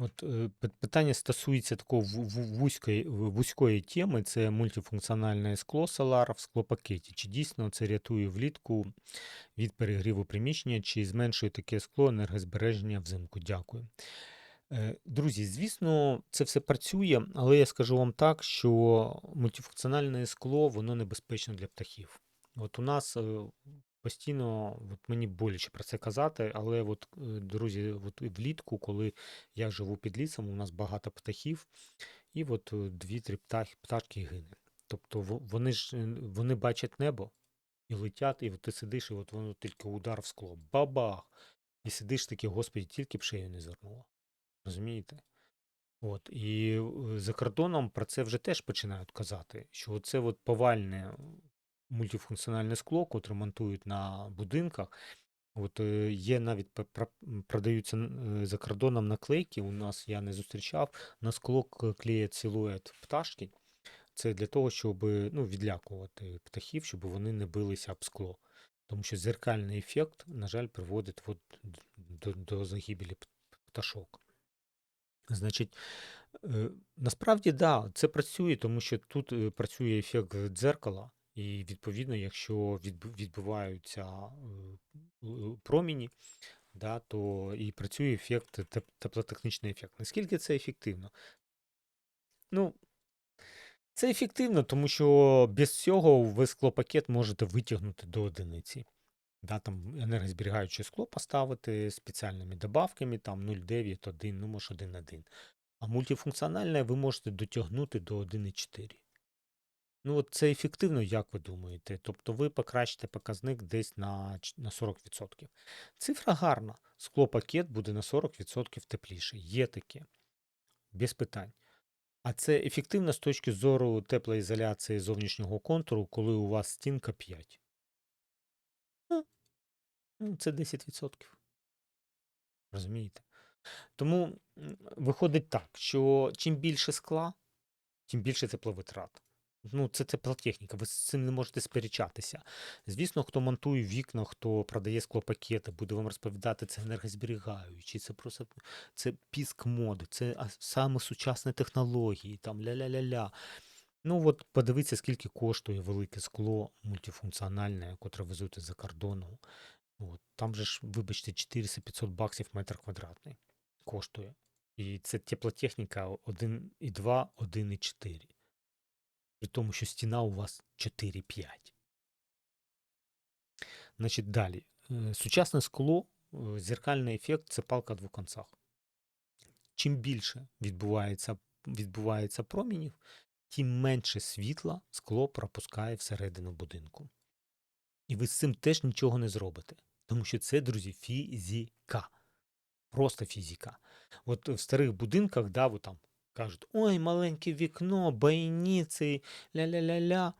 От е, питання стосується такого ву- ву- вузької, вузької теми. Це мультифункціональне скло Solar в склопакеті. Чи дійсно це рятує влітку від перегріву приміщення, чи зменшує таке скло енергозбереження взимку? Дякую. Е, Друзі, звісно, це все працює, але я скажу вам так, що мультифункціональне скло воно небезпечно для птахів. От у нас е, постійно, от мені боляче про це казати, але от, е, друзі, от влітку, коли я живу під лісом, у нас багато птахів, і от е, дві-три пташки гине. Тобто вони ж е, вони бачать небо і летять, і от ти сидиш, і от воно тільки удар в скло. Бабах! І сидиш такий, господі, тільки б шею не звернуло. Розумієте? От, і за кордоном про це вже теж починають казати, що це повальне мультифункціональне скло, котре монтують на будинках. От е, є навіть продаються е, за кордоном наклейки. У нас я не зустрічав. На скло клеять силует пташки. Це для того, щоб ну, відлякувати птахів, щоб вони не билися об скло. Тому що зеркальний ефект, на жаль, приводить от до, до загибелі пташок. Значить, е, насправді, да, це працює, тому що тут працює ефект дзеркала, і відповідно, якщо відбуваються е, проміні, да, то і працює ефект, теплотехнічний ефект. Наскільки це ефективно? Ну, це ефективно, тому що без цього ви склопакет можете витягнути до одиниці. Да, там енергозберігаюче скло поставити спеціальними добавками, там 0,9, 1, ну може 1,1. А мультифункціональне ви можете дотягнути до 1,4. Ну, от це ефективно, як ви думаєте? Тобто ви покращите показник десь на, на 40%. Цифра гарна. Склопакет буде на 40% тепліше. Є таке. Без питань. А це ефективно з точки зору теплоізоляції зовнішнього контуру, коли у вас стінка 5. Ну, ну, це 10%. Розумієте? Тому виходить так, що чим більше скла, тим більше тепловитрат. Ну, це теплотехніка, ви з цим не можете сперечатися. Звісно, хто монтує вікна, хто продає склопакети, буде вам розповідати, це енергозберігаючі, це просто це піск моди, це саме сучасні технології, там ля-ля-ля-ля. Ну от подивіться, скільки коштує велике скло мультифункціональне, котре везуть із-за кордону. От, там же ж, вибачте, 400-500 баксів метр квадратний коштує. І це теплотехніка 1,2, 1,4. При тому, що стіна у вас 4-5. Значить, далі. Е, Сучасне скло, зеркальний ефект це палка в двох концах. Чим більше відбувається, відбувається промінів, тим менше світла скло пропускає всередину будинку. І ви з цим теж нічого не зробите. Тому що це, друзі, фізика. Просто фізика. От в старих будинках, да, ви там кажуть, ой, маленьке вікно, бойниці, ля-ля-ля-ля.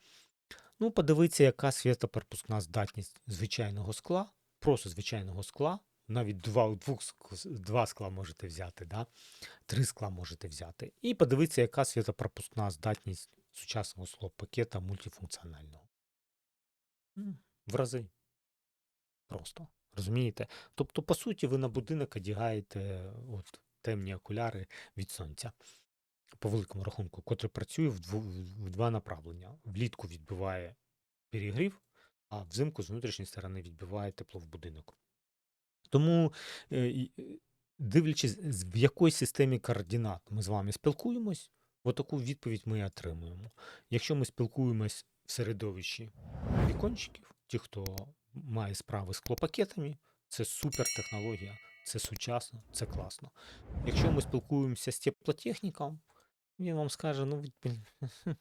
Ну, подивіться, яка світопропускна здатність звичайного скла, просто звичайного скла. Навіть два, двох, два скла можете взяти, да? три скла можете взяти. І подивіться, яка світопропускна здатність сучасного склопакета мультифункціонального. В рази. Просто. Розумієте? Тобто, по суті, ви на будинок одягаєте от, темні окуляри від сонця. По великому рахунку, котрий працює в, дву, в два направлення. Влітку відбиває перегрів, а взимку з внутрішньої сторони відбиває тепло в будинок. Тому, е, е, дивлячись, в якій системі координат ми з вами спілкуємось, отаку відповідь ми отримуємо. Якщо ми спілкуємось в середовищі вікончиків, ті, хто має справи з клопакетами, це супер технологія, це сучасно, це класно. Якщо ми спілкуємося з теплотехніком, він вам скаже, ну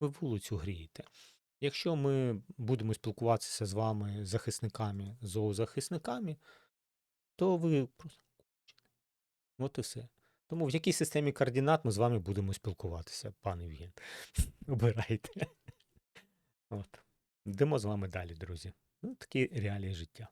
ви, вулицю грієте. Якщо ми будемо спілкуватися з вами, захисниками, зоозахисниками, то ви просто. От і все. Тому в якій системі координат ми з вами будемо спілкуватися, пане Євген. Обирайте. От. Йдемо з вами далі, друзі. Ну, такі реалії життя.